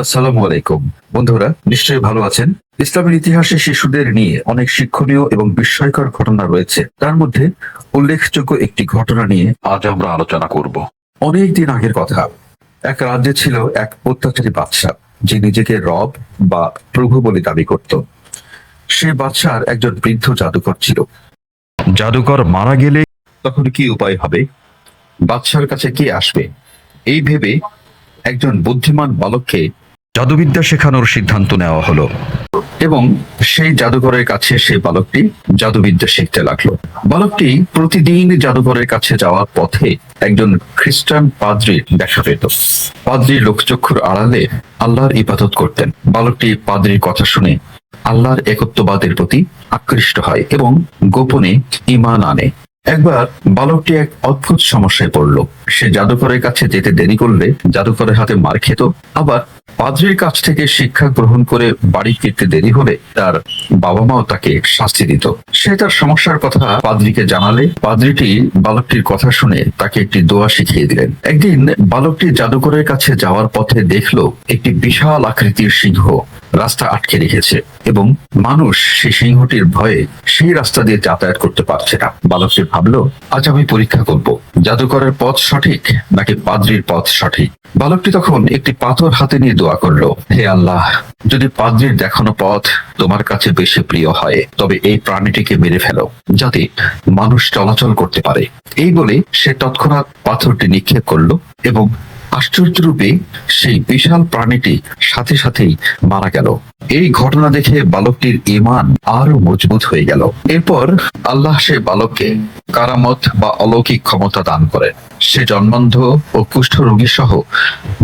আসসালামু আলাইকুম। বন্ধুরা, নিশ্চয়ই ভালো আছেন? ইসলামের ইতিহাসে শিশুদের নিয়ে অনেক শিক্ষণীয় এবং বিস্ময়কর ঘটনা রয়েছে। তার মধ্যে উল্লেখযোগ্য একটি ঘটনা নিয়ে আজ আমরা আলোচনা করব। অনেক দিন আগের কথা, এক রাজ্যে ছিল এক অত্যাচারী বাদশা যে নিজেকে রব বা প্রভু বলে দাবি করত। সে বাদশার একজন বৃদ্ধ জাদুকর ছিল। জাদুকর মারা গেলে তখন কি উপায় হবে? বাদশার কাছে কে আসবে? এই ভেবে একজন বুদ্ধিমান বালককে জাদুবিদ্যা শেখানোর সিদ্ধান্ত নেওয়া হলো। এবং সেই জাদুঘরের কাছে সেই বালকটি জাদুবিদ্যা শিখতে লাগল। বালকটি প্রতিদিন জাদুঘরের কাছে যাওয়ার পথে একজন খ্রিস্টান পাদ্রির দেখা পেত। পাদ্রির লোকচক্ষুর আড়ালে আল্লাহর ইবাদত করতেন। বালকটি পাদ্রির কথা শুনে আল্লাহর একত্ববাদের প্রতি আকৃষ্ট হয় এবং গোপনে ইমান আনে। একবার বালকটি এক অদ্ভুত সমস্যায় পড়ল। সে জাদুঘরের কাছে যেতে দেরি করলে জাদুঘরের হাতে মার খেত, আবার পাদ্রির কাছ থেকে শিক্ষা গ্রহণ করে বাড়ি ফিরতে দেরি হলে তার বাবা মাও তাকে শাস্তি দিত। সে তার সমস্যার কথা পাদ্রিকে জানালে পাদ্রিটি বালকটির কথা শুনে তাকে একটি দোয়া শিখিয়ে দিলেন। একদিন বালকটি জাদুকরের কাছে যাওয়ার পথে দেখল একটি বিশাল আকৃতির সিংহ। রাস্তা আটকে রেখেছে এবং মানুষ সেই সিংহটির ভয়ে সেই রাস্তা দিয়ে যাতায়াত করতে পারছে না। বালকটি ভাবলো, আজ আমি পরীক্ষা করব। জাদুকরের পথ সঠিক নাকি পাদ্রির পথ সঠিক? বালকটি তখন একটি পাথর হাতে নিয়ে দোয়া করল, হে আল্লাহ, যদি পাদ্রির দেখানো পথ তোমার কাছে বেশি প্রিয় হয়, তবে এই প্রাণীটিকে মেরে ফেলো, যাতে মানুষ চলাচল করতে পারে। এই বলে সে তৎক্ষণাৎ পাথরটি নিক্ষেপ করল এবং আশ্চর্যরূপে সেই বিশাল প্রাণীটি সাথে সাথেই মারা গেল। এই ঘটনা দেখে বালকটির ইমান আরও মজবুত হয়ে গেল। এরপর আল্লাহ সে বালককে কারামত বা অলৌকিক ক্ষমতা দান করে সে জন্মান্ধ ও কুষ্ঠ রোগী সহ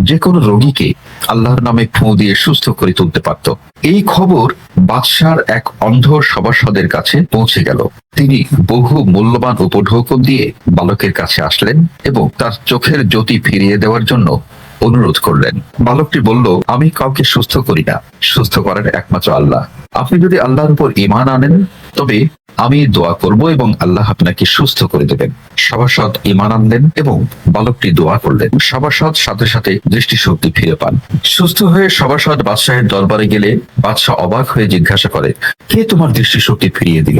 যে কোনো রোগীকে আল্লাহর নামে ফু দিয়ে সুস্থ করে তুলতে পারত। এই খবর বাদশার এক অন্ধ সভাসদের কাছে পৌঁছে গেল। তিনি বহু মূল্যবান উপঢৌকন দিয়ে বালকের কাছে আসলেন এবং তার চোখের জ্যোতি ফিরিয়ে দেওয়ার জন্য অনুরোধ করলেন। বালকটি বলল, আমি কাউকে সুস্থ করি না। সুস্থ করেন একমাত্র আল্লাহ। আপনি যদি আল্লাহর উপর ইমান আনেন, তবে আমি দোয়া করব এবং আল্লাহ আপনাকে সুস্থ করে দেবেন। সভাসদ ইমান আনলেন এবং বালকটি দোয়া করলেন। সভাসদ সাথে সাথে দৃষ্টিশক্তি ফিরে পান। সুস্থ হয়ে সভাসদ বাদশাহের দরবারে গেলে বাদশাহ অবাক হয়ে জিজ্ঞাসা করে, কে তোমার দৃষ্টিশক্তি ফিরিয়ে দিল?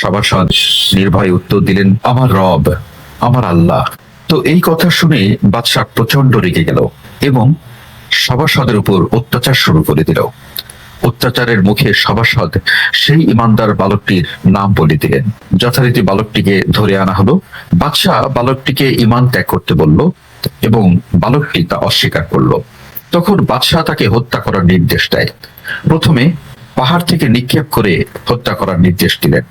সভাসদ নির্ভয় উত্তর দিলেন, আমার রব, আমার আল্লাহ। তো এই কথা শুনে বাদশাহ প্রচণ্ড রেগে গেল এবং সভাসদের উপর অত্যাচার শুরু করে দিল। অত্যাচারের মুখে সভাসদ সেই ইমানদার বালকটির নাম বলে দিলেন। যথারীতি বালকটিকে ধরে আনা হলো। বাদশাহ বালকটিকে ইমান ত্যাগ করতে বলল এবং বালকটি তা অস্বীকার করল। তখন বাদশাহ তাকে হত্যা করার নির্দেশ দেয়। প্রথমে পাহাড় থেকে নিক্ষেপ করে হত্যা করার নির্দেশ দিলেন।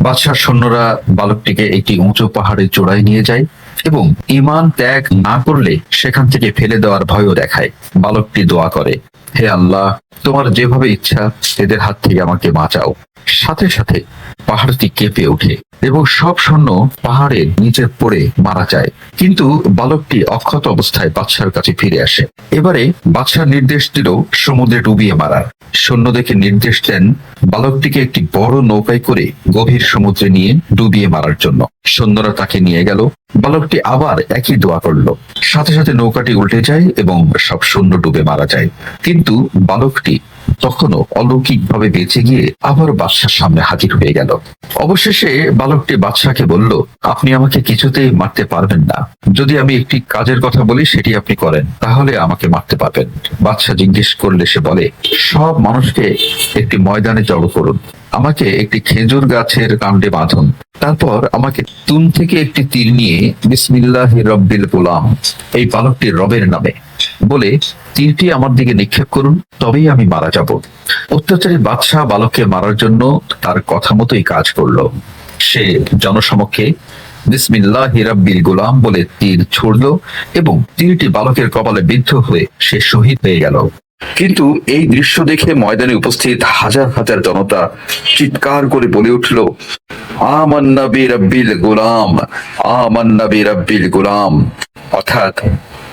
বাদশাহ সৈন্যরা বালকটিকে একটি উঁচু পাহাড়ের চূড়ায় নিয়ে যায় এবং ইমান ত্যাগ না করলে সেখান থেকে ফেলে দেওয়ার ভয়ও দেখায়। বালকটি দোয়া করে। হে আল্লাহ, তোমার যেভাবে ইচ্ছা, এদের হাত থেকে আমাকে বাঁচাও। সাথে সাথে পাহাড়টি কেঁপে ওঠে। এবং সব সৈন্য পাহাড়ের নিচে পড়ে মারা যায়। কিন্তু বালকটি অক্ষত অবস্থায় বাদশার কাছে ফিরে আসে। এবারে বাদশার নির্দেশ দিল সমুদ্রে ডুবিয়ে মারার। সৈন্যদেরকে নির্দেশ দেন বালকটিকে একটি বড় নৌকায় করে গভীর সমুদ্রে নিয়ে ডুবিয়ে মারার জন্য। সৈন্যরা তাকে নিয়ে গেল। বালকটি আবার একই দোয়া করল। সাথে সাথে নৌকাটি উল্টে যায় এবং সব সৈন্য ডুবে মারা যায়। কিন্তু বালকটি তখনও অলৌকিকভাবে বেঁচে গিয়ে আবার বাদশার সামনে হাজির হয়ে গেল। অবশেষে বালকটি বাদশাকে বলল, আপনি আমাকে কিছুতেই মারতে পারবেন না। যদি আমি একটি কাজের কথা বলি, সেটি আপনি করেন, তাহলে আমাকে মারতে পারবেন। বাদশা জিজ্ঞেস করলে সে বলে, সব মানুষকে একটি ময়দানে জড়ো করুন। আমাকে একটি খেজুর গাছের কাণ্ডে বাঁধুন। তারপর আমাকে তুন থেকে একটি তীর নিয়ে বিসমিল্লাহ রব্বিল গোলাম, এই বালকটি রবের নামে বলে তীরটি আমার দিকে নিক্ষেপ করুন, তবেই আমি মারা যাব। অত্যাচারী বাদশাহ বালককে মারার জন্য তার কথা মতোই কাজ করল। সে জনসমক্ষে বিসমিল্লাহ হিরাব্বিল গোলাম বলে তীর ছুড়ল এবং তীরটি বালকের কপালে বিদ্ধ হয়ে সে শহীদ হয়ে গেল। কিন্তু এই দৃশ্য দেখে ময়দানে উপস্থিত হাজার হাজার জনতা চিৎকার করে বলে উঠল আমান্না বিরাব্বিল গোলাম আমান্না বিরাব্বিল গোলাম। অর্থাৎ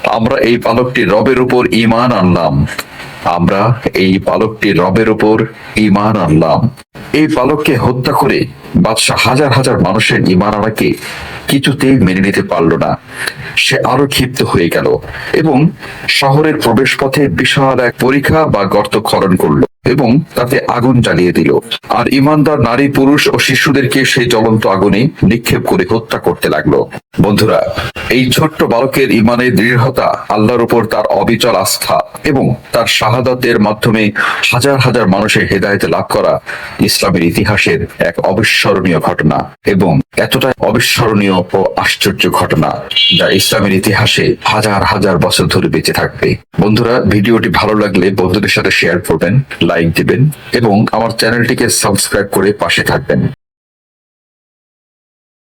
আমরা এই বালকটি রবের উপর ইমান আনলাম। আমরা এই বালকটির রবের উপর ইমান আনলাম। এই বালককে হত্যা করে বাদশাহ হাজার হাজার মানুষের ইমান আনাকে কিছুতেই মেনে নিতে পারল না। সে আরও ক্ষিপ্ত হয়ে গেল এবং শহরের প্রবেশ পথে বিশাল এক পরীক্ষা বা গর্ত খনন করল এবং তাতে আগুন জ্বালিয়ে দিল। আর ইমানদার নারী, পুরুষ ও শিশুদেরকে সেই জ্বলন্ত আগুনে নিক্ষেপ করে হত্যা করতে লাগল। বন্ধুরা, এই ছোট্ট বালকের ইমানের দৃঢ়তা আল্লাহর উপর তার অবিচল আস্থা এবং তার শাহাদাতের মাধ্যমে হাজার হাজার মানুষের হেদায়েতে লাভ করা ইসলামের ইতিহাসের এক অবিস্মরণীয় ঘটনা এবং এতটাই অবিস্মরণীয় ও আশ্চর্য ঘটনা যা ইসলামের ইতিহাসে হাজার হাজার বছর ধরে বেঁচে থাকবে। বন্ধুরা, ভিডিওটি ভালো লাগলে বন্ধুদের সাথে শেয়ার করবেন লাইক দিবেন এবং আমার চ্যানেলটিকে সাবস্ক্রাইব করে পাশে থাকবেন।